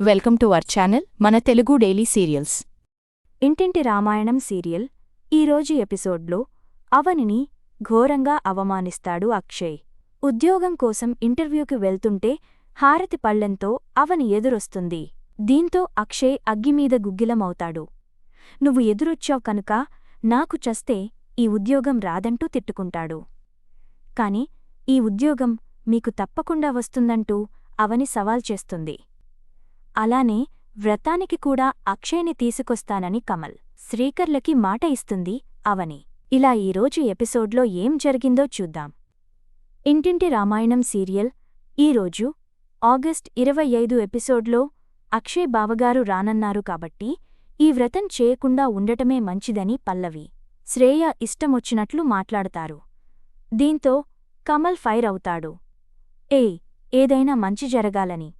Welcome to our channel మన Telugu daily serials. ఇంటింటి Ramayanam serial ఈరోజు ఎపిసోడ్లో అవనిని ఘోరంగా అవమానిస్తాడు అక్షయ్. ఉద్యోగం కోసం ఇంటర్వ్యూకి వెళ్తుంటే హారతి పళ్ళెంతో అవని ఎదురొస్తుంది. దీంతో అక్షయ్ అగ్గిమీద గుగ్గిలమవుతాడు. నువ్వు ఎదురొచ్చావు కనుక నాకు చస్తే ఈ ఉద్యోగం రాదంటూ తిట్టుకుంటాడు. కాని ఈ ఉద్యోగం మీకు తప్పకుండా వస్తుందంటూ అవని సవాల్ చేస్తుంది. అలానే వ్రతానికి కూడా అక్షయ్ని తీసుకొస్తానని కమల్. శ్రీకర్లకి మాట ఇస్తుంది అవని. ఇలా ఈరోజు ఎపిసోడ్లో ఏం జరిగిందో చూద్దాం. ఇంటింటి రామాయణం సీరియల్. ఈరోజు ఆగస్ట్ ఇరవై ఐదు ఎపిసోడ్లో అక్షయ్ బావగారు రానన్నారు కాబట్టి ఈ వ్రతం చేయకుండా ఉండటమే మంచిదని పల్లవి శ్రేయ ఇష్టమొచ్చినట్లు మాట్లాడతారు. దీంతో కమల్ ఫైర్ అవుతాడు. ఏయ్ ఏదైనా మంచి జరగాలని.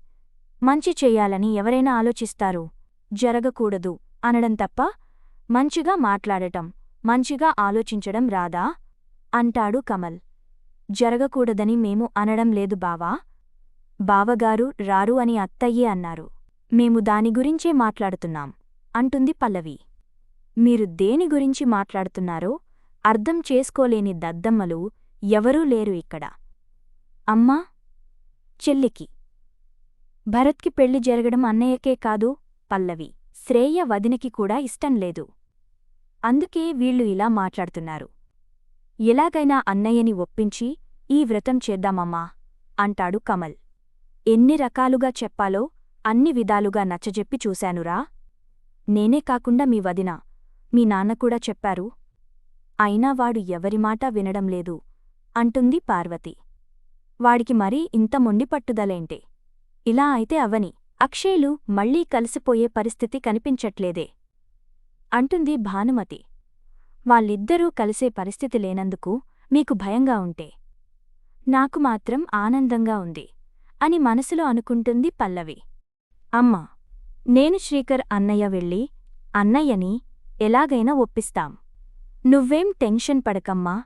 మంచి చెయ్యాలని ఎవరైనా ఆలోచిస్తారు. జరగకూడదు అనడం తప్ప మంచిగా మాట్లాడటం మంచిగా ఆలోచించడం రాదా? అంటాడు కమల్. జరగకూడదని మేము అనడం లేదు బావా. బావగారు రారు అని అత్తయ్యే అన్నారు. మేము దాని గురించే మాట్లాడుతున్నాం అంటుంది పల్లవి. మీరు దేని గురించి మాట్లాడుతున్నారో అర్థం చేసుకోలేని దద్దమ్మలు ఎవరూ లేరు ఇక్కడ. అమ్మా చెల్లికి భరత్కి పెళ్ళి జరగడం అన్నయ్యకే కాదు పల్లవి. శ్రేయ వదినకి కూడా ఇష్టం లేదు. అందుకే వీళ్ళు ఇలా మాట్లాడుతున్నారు. ఎలాగైనా అన్నయ్యని ఒప్పించి ఈ వ్రతం చేద్దామమ్మా అంటాడు కమల్. ఎన్ని రకాలుగా చెప్పాలో అన్ని విధాలుగా నచ్చజెప్పి చూశానురా. నేనే కాకుండా మీ వదిన మీ నాన్న కూడా చెప్పారు. అయినా వాడు ఎవరి మాట వినడం లేదు అంటుంది పార్వతి. వాడికి మరీ ఇంత మొండి పట్టుదలేంటే. ఇలా అయితే అవని. అక్షయ్లు మళ్ళీ కలిసిపోయే పరిస్థితి కనిపించట్లేదే. అంటుంది భానుమతి. వాళ్ళిద్దరూ కలిసే పరిస్థితి లేనందుకు మీకు భయంగా ఉంటే. నాకు మాత్రం ఆనందంగా ఉంది అని మనసులో అనుకుంటుంది పల్లవి. అమ్మా నేను శ్రీకర్ అన్నయ్య వెళ్ళి అన్నయ్యని ఎలాగైనా ఒప్పిస్తాం. నువ్వేం టెన్షన్ పడకమ్మా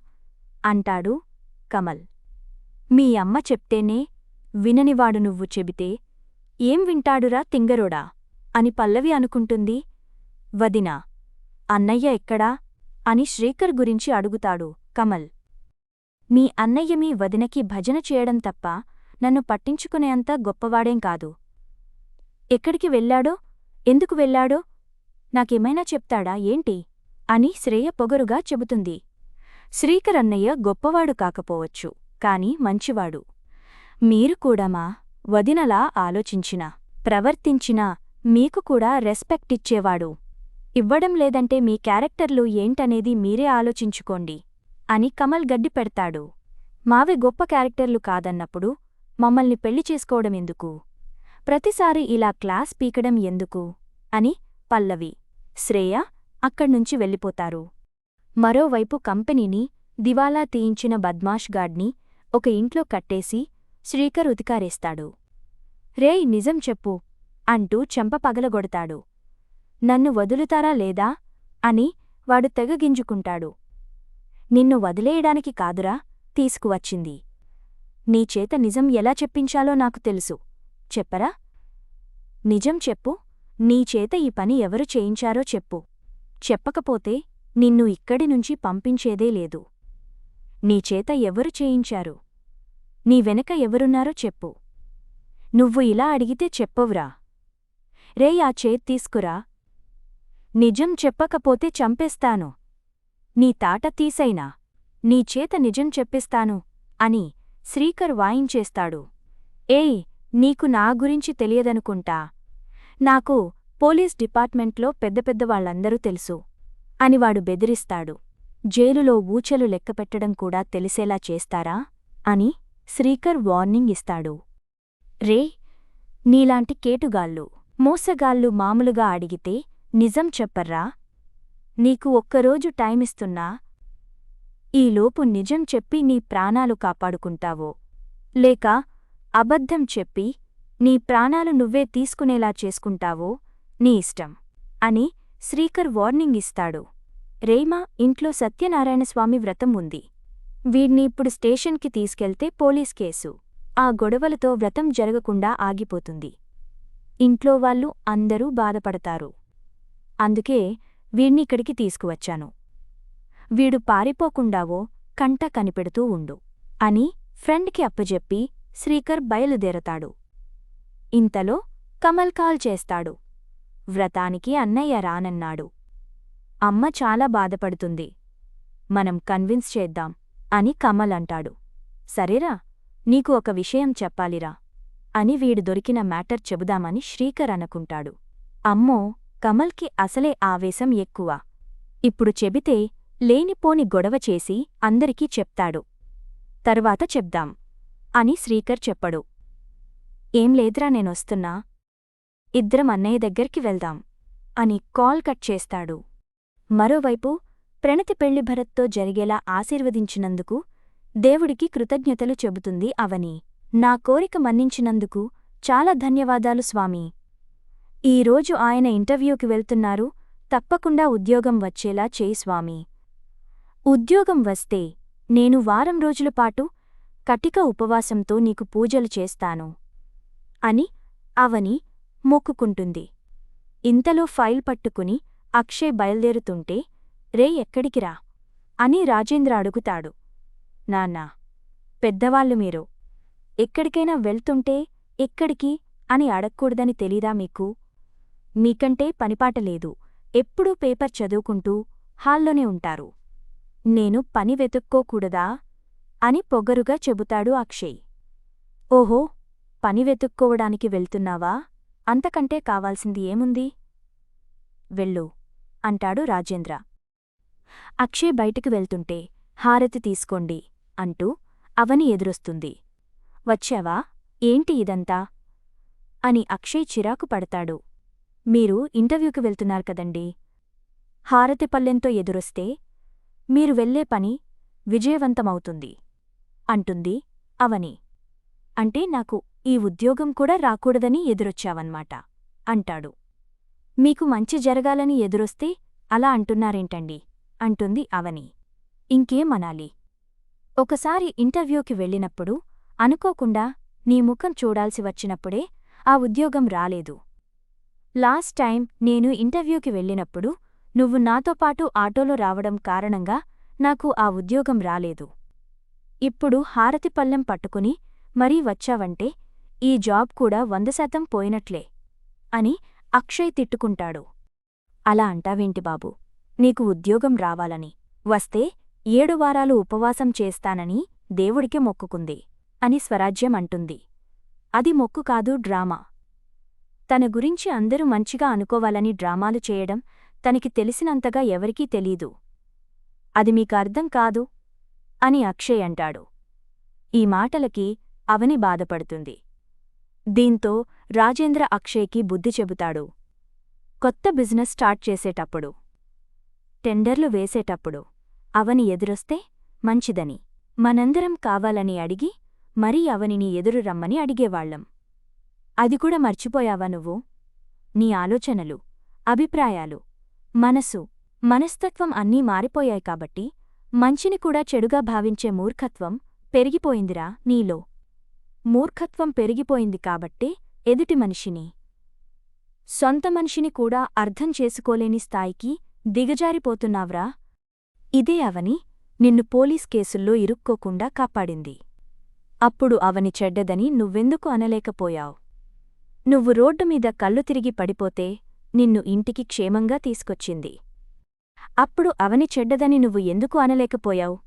అంటాడు కమల్. మీ అమ్మ చెప్తేనే విననివాడు నువ్వు చెబితే ఏం వింటాడురా తింగరోడా అని పల్లవి అనుకుంటుంది. వదినా అన్నయ్య ఎక్కడా అని శ్రీకర్ గురించి అడుగుతాడు కమల్. మీ అన్నయ్య మీ వదినకి భజన చేయడం తప్ప నన్ను పట్టించుకునేంత గొప్పవాడేం కాదు. ఎక్కడికి వెళ్ళాడో? ఎందుకు వెళ్ళాడో? నాకేమైనా చెప్తాడా ఏంటి అని శ్రేయ పొగరుగా చెబుతుంది. శ్రీకరన్నయ్య గొప్పవాడు కాకపోవచ్చు కాని మంచివాడు. మీరు కూడా మా వదినలా ఆలోచించినా ప్రవర్తించినా మీకు కూడా రెస్పెక్ట్ ఇచ్చేవాడు. ఇవ్వడం లేదంటే మీ క్యారెక్టర్లు ఏంటనేది మీరే ఆలోచించుకోండి అని కమల్ గడ్డి పెడతాడు. మావే గొప్ప క్యారెక్టర్లు కాదన్నప్పుడు మమ్మల్ని పెళ్ళి చేసుకోవడమెందుకు ప్రతిసారి ఇలా క్లాస్ పీకడం ఎందుకు? అని పల్లవి శ్రేయ అక్కడ్నుంచి వెళ్ళిపోతారు. మరోవైపు కంపెనీని దివాలా తీయించిన బద్మాష్ గాడ్ని ఒక ఇంట్లో కట్టేసి శ్రీకర్ ఉతికారేస్తాడు. రేయ్ నిజం చెప్పు అంటూ చెంప పగలగొడతాడు. నన్ను వదులుతారా లేదా? అని వాడు తెగగింజుకుంటాడు నిన్ను వదిలేయడానికి కాదురా తీసుకువచ్చింది. నీ చేత నిజం ఎలా చెప్పించాలో నాకు తెలుసు. చెప్పరా? నిజం చెప్పు. నీ చేత ఈ పని ఎవరు చేయించారో చెప్పు. చెప్పకపోతే నిన్ను ఇక్కడి నుంచి పంపించేదే లేదు. నీ చేత ఎవరు చేయించారు? నీ వెనక ఎవరున్నారో చెప్పు. నువ్వు ఇలా అడిగితే చెప్పవురా. రే ఆ చేతి తీసుకురా. నిజం చెప్పకపోతే చంపేస్తాను. నీ తాట తీసైనా. నీ చేత నిజం చెప్పిస్తాను అని శ్రీకర్ వాయించేస్తాడు. ఏయ్ నీకు నా గురించి తెలియదనుకుంటా. నాకు పోలీస్ డిపార్ట్మెంట్లో పెద్ద పెద్ద వాళ్ళందరూ తెలుసు అని వాడు బెదిరిస్తాడు. జైలులో ఊచలు లెక్కపెట్టడం కూడా తెలిసేలా చేస్తారా? అని శ్రీకర్ వార్నింగ్ ఇస్తాడు. రే నీలాంటి కేటుగాళ్ళు మోసగాళ్ళు మామూలుగా అడిగితే నిజం చెప్పర్రా? నీకు ఒక్కరోజు టైమిస్తున్నా? ఈలోపు నిజం చెప్పి నీ ప్రాణాలు కాపాడుకుంటావో? లేక అబద్ధం చెప్పి నీ ప్రాణాలు నువ్వే తీసుకునేలా చేసుకుంటావో నీ ఇష్టం అని శ్రీకర్ వార్నింగ్ ఇస్తాడు. రేమా ఇంట్లో సత్యనారాయణస్వామి వ్రతం ఉంది. వీడ్ని ఇప్పుడు స్టేషన్కి తీసుకెళ్తే పోలీస్ కేసు. ఆ గొడవలతో వ్రతం జరగకుండా ఆగిపోతుంది. ఇంట్లో వాళ్ళు అందరూ బాధపడతారు. అందుకే వీణ్ణిక్కడికి తీసుకువచ్చాను. వీడు పారిపోకుండావో కంట కనిపెడుతూ ఉండు అని ఫ్రెండ్కి అప్పజెప్పి శ్రీకర్ బయలుదేరతాడు. ఇంతలో కమల్ కాల్ చేస్తాడు. వ్రతానికి అన్నయ్య రానన్నాడు. అమ్మ చాలా బాధపడుతుంది. మనం కన్విన్స్ చేద్దాం. అని కమల్ అంటాడు. సరేరా నీకు ఒక విషయం చెప్పాలిరా. అని వీడు దొరికిన మ్యాటర్ చెబుదామని శ్రీకర్ అనుకుంటాడు. అమ్మో కమల్కి అసలే ఆవేశం ఎక్కువ. ఇప్పుడు చెబితే లేనిపోని గొడవ చేసి అందరికీ చెప్తాడు. తరువాత చెప్దాం అని శ్రీకర్ చెప్పడు. ఏం లేదురా నేనొస్తున్నా ఇద్దరం అన్నయ్య దగ్గరికి వెళ్దాం అని కాల్ కట్ చేస్తాడు. మరోవైపు ప్రణతి పెళ్ళి భరత్తో జరిగేలా ఆశీర్వదించినందుకు దేవుడికి కృతజ్ఞతలు చెబుతుంది అవని. నా కోరిక మన్నించినందుకు చాలా ధన్యవాదాలు స్వామీ. ఈరోజు ఆయన ఇంటర్వ్యూకి వెళ్తున్నారు తప్పకుండా ఉద్యోగం వచ్చేలా చేయి స్వామీ. ఉద్యోగం వస్తే నేను వారం రోజులపాటు కటిక ఉపవాసంతో నీకు పూజలు చేస్తాను అని అవని మొక్కుకుంటుంది. ఇంతలో ఫైల్ పట్టుకుని అక్షయ్ బయల్దేరుతుంటే రే ఎక్కడికిరా అని రాజేంద్ర అడుగుతాడు. నాన్నా పెద్దవాళ్ళు మీరు. ఎక్కడికైనా వెళ్తుంటే ఎక్కడికి అని అడక్కూడదని తెలీదా మీకు? మీకంటే పనిపాటలేదు ఎప్పుడూ పేపర్ చదువుకుంటూ హాల్లోనే ఉంటారు. నేను పని వెతుక్కోకూడదా? అని పొగరుగా చెబుతాడు అక్షయ్. ఓహో పని వెతుక్కోవడానికి వెళ్తున్నావా? అంతకంటే కావాల్సింది ఏముంది? వెళ్ళు అంటాడు రాజేంద్ర. అక్షయ్ బయటికి వెళ్తుంటే హారతి తీసుకోండి అంటూ అవని ఎదురొస్తుంది. వచ్చావా? ఏంటి ఇదంతా? అని అక్షయ్ చిరాకు పడతాడు. మీరు ఇంటర్వ్యూకి వెళ్తున్నారు కదండి. హారతి పల్లెంతో ఎదురొస్తే మీరు వెళ్ళే పని విజయవంతమవుతుంది అంటుంది అవని. అంటే నాకు ఈ ఉద్యోగం కూడా రాకూడదని ఎదురొచ్చావన్మాట అంటాడు. మీకు మంచి జరగాలని ఎదురొస్తే అలా అంటున్నారేంటండి? అంటుంది అవని. ఇంకేమనాలి? ఒకసారి ఇంటర్వ్యూకి వెళ్ళినప్పుడు అనుకోకుండా నీ ముఖం చూడాల్సి వచ్చినప్పుడే ఆ ఉద్యోగం రాలేదు. లాస్ట్ టైం నేను ఇంటర్వ్యూకి వెళ్ళినప్పుడు నువ్వు నాతో పాటు ఆటోలో రావడం కారణంగా నాకు ఆ ఉద్యోగం రాలేదు. ఇప్పుడు హారతిపల్లెం పట్టుకుని మరీ వచ్చావంటే ఈ జాబ్ కూడా వంద శాతం పోయినట్లే అని అక్షయ్ తిట్టుకుంటాడు. అలా అంటావేంటి బాబు? నీకు ఉద్యోగం రావాలని. వస్తే ఏడు వారాలు ఉపవాసం చేస్తానని దేవుడికే మొక్కుకుంది అని స్వరాజ్యం అంటుంది. అది మొక్కు కాదు డ్రామా. తన గురించి అందరూ మంచిగా అనుకోవాలని డ్రామాలు చేయడం తనకి తెలిసినంతగా ఎవరికీ తెలీదు. అది మీకు అర్థం కాదు అని అక్షయ్ అంటాడు. ఈ మాటలకి అవని బాధపడుతుంది. దీంతో రాజేంద్ర అక్షయ్కి బుద్ధి చెబుతాడు. కొత్త బిజినెస్ స్టార్ట్ చేసేటప్పుడు టెండర్లు వేసేటప్పుడు అవని ఎదురొస్తే మంచిదని. మనందరం కావాలని అడిగి మరీ అవనిని ఎదురు రమ్మని అడిగేవాళ్ళం అది కూడా మర్చిపోయావా నువ్వు? నీ ఆలోచనలు అభిప్రాయాలు మనసు మనస్తత్వం అన్నీ మారిపోయాయి కాబట్టి మంచిని కూడా చెడుగా భావించే మూర్ఖత్వం పెరిగిపోయిందిరా నీలో. మూర్ఖత్వం పెరిగిపోయింది కాబట్టే ఎదుటి మనిషిని సొంత మనిషిని కూడా అర్థం చేసుకోలేని స్థాయికి దిగజారిపోతున్నావ్రా. ఇదే అవని నిన్ను పోలీస్ కేసుల్లో ఇరుక్కోకుండా కాపాడింది. అప్పుడు అవని చెడ్డదని నువ్వెందుకు అనలేకపోయావు? నువ్వు రోడ్డు మీద కళ్ళు తిరిగి పడిపోతే నిన్ను ఇంటికి క్షేమంగా తీసుకొచ్చింది. అప్పుడు అవని చెడ్డదని నువ్వు ఎందుకు అనలేకపోయావు?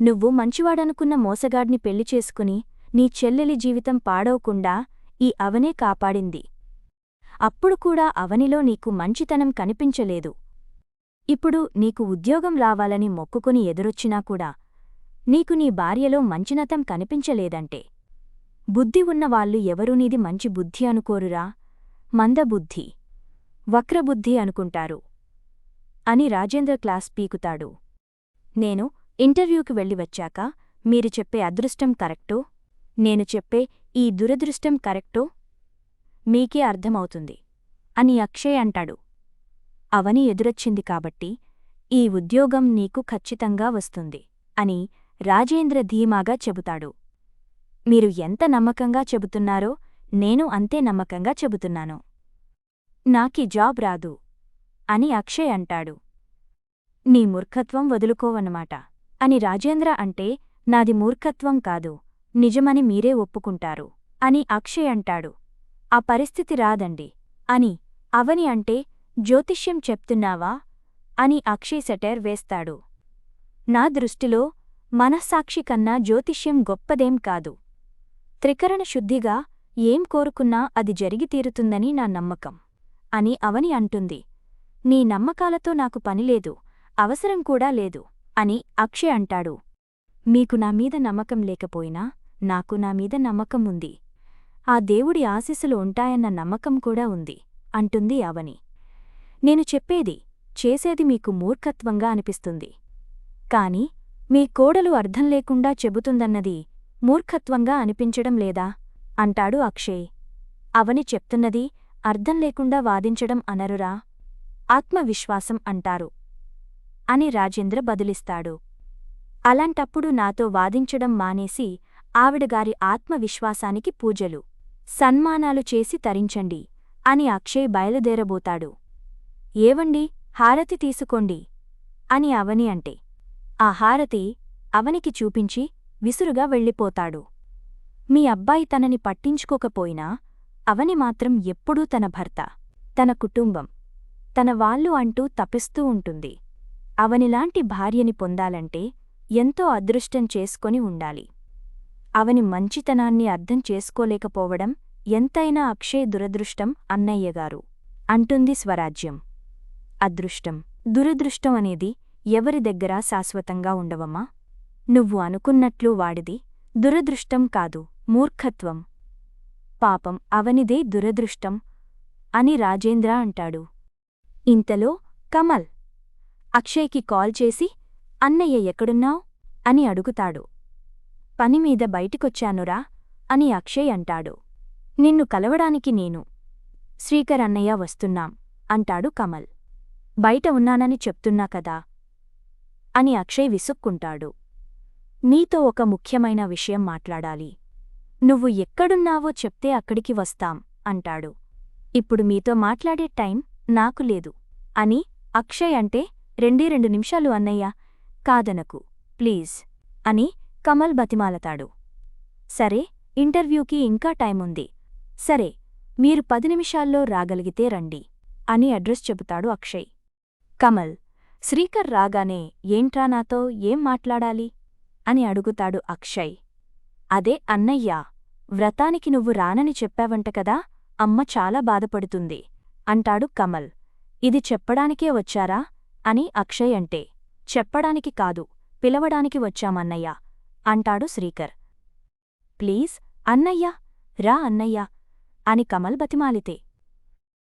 నువ్వు మంచివాడనుకున్న మోసగాడ్ని పెళ్ళి చేసుకుని నీ చెల్లెలి జీవితం పాడవకుండా ఈ అవనే కాపాడింది. అప్పుడు కూడా అవనిలో నీకు మంచితనం కనిపించలేదు. ఇప్పుడు నీకు ఉద్యోగం రావాలని మొక్కుకుని ఎదురొచ్చినా కూడా నీకు నీ భార్యలో మంచినతం కనిపించలేదంటే. బుద్ధి ఉన్నవాళ్ళు ఎవరూ నీది మంచి బుద్ధి అనుకోరురా? మందబుద్ధి. వక్రబుద్ధి అనుకుంటారు. అని రాజేంద్ర క్లాస్ పీకుతాడు. నేను ఇంటర్వ్యూకి వెళ్ళి వచ్చాక మీరు చెప్పే అదృష్టం కరెక్టో? నేను చెప్పే ఈ దురదృష్టం కరెక్టో? మీకే అర్థమవుతుంది. అని అక్షయ్ అంటాడు. అవని ఎదురొచ్చింది కాబట్టి ఈ ఉద్యోగం నీకు ఖచ్చితంగా వస్తుంది అని రాజేంద్ర ధీమాగా చెబుతాడు. మీరు ఎంత నమ్మకంగా చెబుతున్నారో నేను అంతే నమ్మకంగా చెబుతున్నాను. నాకీ జాబ్ రాదు అని అక్షయ్ అంటాడు. నీ మూర్ఖత్వం వదులుకోవన్నమాట అని రాజేంద్ర అంటే నాది మూర్ఖత్వం కాదు నిజమని మీరే ఒప్పుకుంటారు అని అక్షయ్ అంటాడు. ఆ పరిస్థితి రాదండి అని అవని అంటే జ్యోతిష్యం చెప్తున్నావా? అని అక్షయ్ సెటైర్ వేస్తాడు. నా దృష్టిలో మనస్సాక్షి కన్నా జ్యోతిష్యం గొప్పదేం కాదు. త్రికరణ శుద్ధిగా ఏం కోరుకున్నా అది జరిగి తీరుతుందని నా నమ్మకం. అని అవని అంటుంది. నీ నమ్మకాలతో నాకు పనిలేదు అవసరం కూడా లేదు అని అక్షయ్ అంటాడు. మీకు నా మీద నమ్మకం లేకపోయినా నాకు నా మీద నమ్మకం ఉంది. ఆ దేవుడి ఆశీస్సులు ఉంటాయన్న నమ్మకం కూడా ఉంది అంటుంది అవని. నేను చెప్పేది చేసేది మీకు మూర్ఖత్వంగా అనిపిస్తుంది. కాని మీ కోడలు అర్థం లేకుండా చెబుతుందన్నది మూర్ఖత్వంగా అనిపించడం లేదా? అంటాడు అక్షయ్. అవని చెప్తున్నది అర్థం లేకుండా వాదించడం అనరురా? ఆత్మవిశ్వాసం అంటారు. అని రాజేంద్ర బదులిస్తాడు. అలాంటప్పుడు నాతో వాదించడం మానేసి ఆవిడగారి ఆత్మవిశ్వాసానికి పూజలు సన్మానాలు చేసి తరించండి అని అక్షయ్ బయలుదేరబోతాడు. ఏవండి హారతి తీసుకోండి అని అవని అంటే. ఆ హారతి అవనికి చూపించి విసురుగా వెళ్ళిపోతాడు. మీ అబ్బాయి తనని పట్టించుకోకపోయినా అవని మాత్రం ఎప్పుడూ తన భర్త తన కుటుంబం తన వాళ్ళు అంటూ తపిస్తూ ఉంటుంది. అవనిలాంటి భార్యని పొందాలంటే ఎంతో అదృష్టం చేసుకొని ఉండాలి. అవని మంచితనాన్ని అర్థం చేసుకోలేకపోవడం ఎంతైనా అక్షయ్ దురదృష్టం అన్నయ్యగారు అంటుంది స్వరాజ్యం. అదృష్టం. దురదృష్టం అనేది ఎవరి దగ్గరా శాశ్వతంగా ఉండవమ్మా? నువ్వు అనుకున్నట్లు వాడిది దురదృష్టం కాదు మూర్ఖత్వం. పాపం అవనిదే దురదృష్టం అని రాజేంద్ర అంటాడు. ఇంతలో కమల్ అక్షయ్కి కాల్ చేసి అన్నయ్య ఎక్కడున్నావ్? అని అడుగుతాడు. పనిమీద బయటికొచ్చానురా అని అక్షయ్ అంటాడు. నిన్ను కలవడానికి నేను శ్రీకర్ అన్నయ్య వస్తున్నాం అంటాడు కమల్. బయట ఉన్నానని చెప్తున్నా కదా? అని అక్షయ్ విసుక్కుంటాడు. నీతో ఒక ముఖ్యమైన విషయం మాట్లాడాలి. నువ్వు ఎక్కడున్నావో చెప్తే అక్కడికి వస్తాం అంటాడు. ఇప్పుడు మీతో మాట్లాడే టైం నాకు లేదు అని అక్షయ్ అంటే రెండే రెండు నిమిషాలు అన్నయ్య కాదనకు ప్లీజ్ అని కమల్ బతిమాలతాడు. సరే ఇంటర్వ్యూకి ఇంకా టైముంది సరే మీరు పది నిమిషాల్లో రాగలిగితే రండి అని అడ్రస్ చెబుతాడు అక్షయ్. కమల్ శ్రీకర్ రాగానే ఏంట్రా నాతో? ఏం మాట్లాడాలి? అని అడుగుతాడు అక్షయ్. అదే అన్నయ్యా వ్రతానికి నువ్వు రానని చెప్పావంట కదా అమ్మ చాలా బాధపడుతుంది అంటాడు కమల్. ఇది చెప్పడానికే వచ్చారా? అని అక్షయ్ అంటే చెప్పడానికి కాదు పిలవడానికి వచ్చామన్నయ్య అంటాడు శ్రీకర్. ప్లీజ్ అన్నయ్యా రా అన్నయ్యా అని కమల్ బతిమాలితే.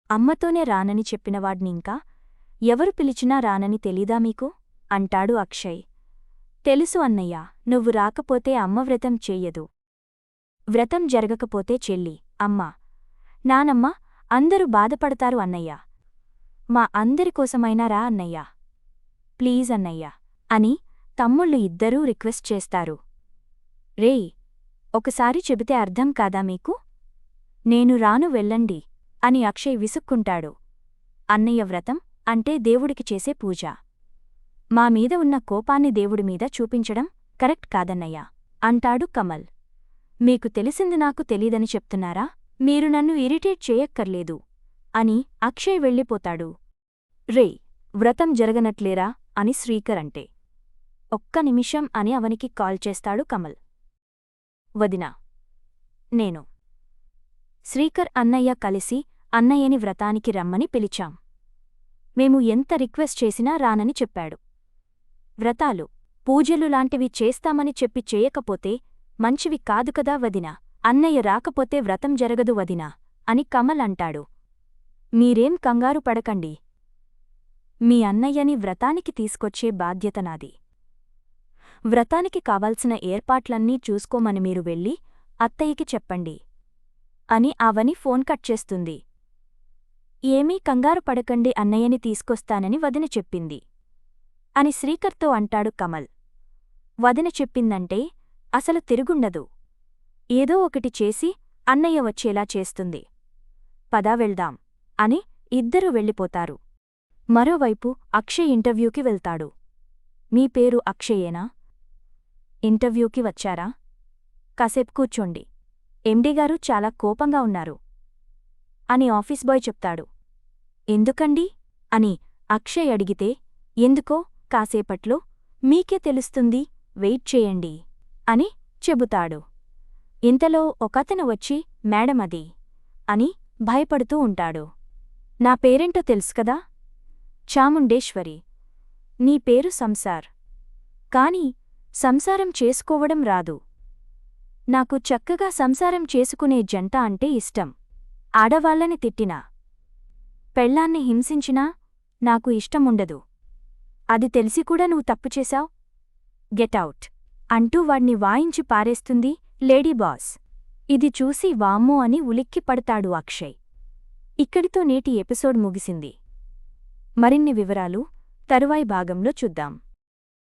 అమ్మతోనే రానని చెప్పినవాడ్నింకా ఎవరు పిలిచినా రానని తెలీదా మీకు? అంటాడు అక్షయ్. తెలుసు అన్నయ్యా నువ్వు రాకపోతే అమ్మ వ్రతం చెయ్యదు వ్రతం జరగకపోతే చెల్లి అమ్మ. నానమ్మ అందరూ బాధపడతారు అన్నయ్యా. మా అందరికోసమైనా రా అన్నయ్యా. ప్లీజ్ అన్నయ్యా అని తమ్ముళ్ళు ఇద్దరూ రిక్వెస్ట్ చేస్తారు. రేయ్ ఒకసారి చెబితే అర్థం కాదా మీకు? నేను రాను వెళ్ళండి అని అక్షయ్ విసుక్కుంటాడు. అన్నయ్య వ్రతం అంటే దేవుడికి చేసే పూజ. మా మీద ఉన్న కోపాన్ని దేవుడి మీద చూపించడం కరెక్ట్ కాదన్నయ్యా. అంటాడు కమల్. మీకు తెలిసింది నాకు తెలీదని చెప్తున్నారా? మీరు నన్ను ఇరిటేట్ చేయక్కర్లేదు. అని అక్షయ్ వెళ్ళిపోతాడు. రే వ్రతం జరగనట్లేరా? అని శ్రీకర్ అంటే. ఒక్క నిమిషం అని అవనికి కాల్ చేస్తాడు కమల్. వదినా. నేను. శ్రీకర్ అన్నయ్య కలిసి అన్నయ్యని వ్రతానికి రమ్మని పిలిచాం. మేము ఎంత రిక్వెస్ట్ చేసినా రానని చెప్పాడు. వ్రతాలు పూజలు లాంటివి చేస్తామని చెప్పి చేయకపోతే మంచివి కాదు కదా వదినా అన్నయ్య రాకపోతే వ్రతం జరగదు వదినా అని కమల్ అంటాడు. మీరేం కంగారు పడకండి. మీ అన్నయ్యని వ్రతానికి తీసుకొచ్చే బాధ్యత నాది. వ్రతానికి కావాల్సిన ఏర్పాట్లన్నీ చూసుకోమని మీరు వెళ్ళి అత్తయ్యకి చెప్పండి అని అవని ఫోన్ కట్ చేస్తుంది. ఏమీ కంగారు పడకండి అన్నయ్యని తీసుకొస్తానని వదిన చెప్పింది. అని శ్రీకర్తో అంటాడు కమల్. వదిన చెప్పిందంటే అసలు తిరుగుండదు. ఏదో ఒకటి చేసి అన్నయ్య వచ్చేలా చేస్తుంది. పదా వెళ్దాం అని ఇద్దరూ వెళ్ళిపోతారు. మరోవైపు అక్షయ్ ఇంటర్వ్యూకి వెళ్తాడు. మీ పేరు అక్షయేనా? ఇంటర్వ్యూకి వచ్చారా? కాసేపు కూర్చోండి. ఎండీగారు చాలా కోపంగా ఉన్నారు. అని ఆఫీస్ బాయ్ చెప్తాడు. ఎందుకండి? అని అక్షయ్ అడిగితే ఎందుకో కాసేపట్లో మీకే తెలుస్తుంది వెయిట్ చేయండి అని చెబుతాడు. ఇంతలో ఒకతను వచ్చి మేడమది అని భయపడుతూ ఉంటాడు. నా పేరేంటో తెలుసుకదా చాముండేశ్వరి. నీ పేరు సంసార్. కాని సంసారం చేసుకోవడం రాదు. నాకు చక్కగా సంసారం చేసుకునే జంట అంటే ఇష్టం. ఆడవాళ్ళని తిట్టినా పెళ్ళాన్ని హింసించినా నాకు ఇష్టముండదు. అది తెలిసి కూడా నువ్వు తప్పు చేశావు? గెటౌట్ అంటూ వాణ్ణి వాయించి పారేస్తుంది లేడీ బాస్. ఇది చూసి వామ్మో అని ఉలిక్కిపడతాడు అక్షయ్. ఇక్కడితో నేటి ఎపిసోడ్ ముగిసింది. మరిన్ని వివరాలు తరువాయి భాగంలో చూద్దాం.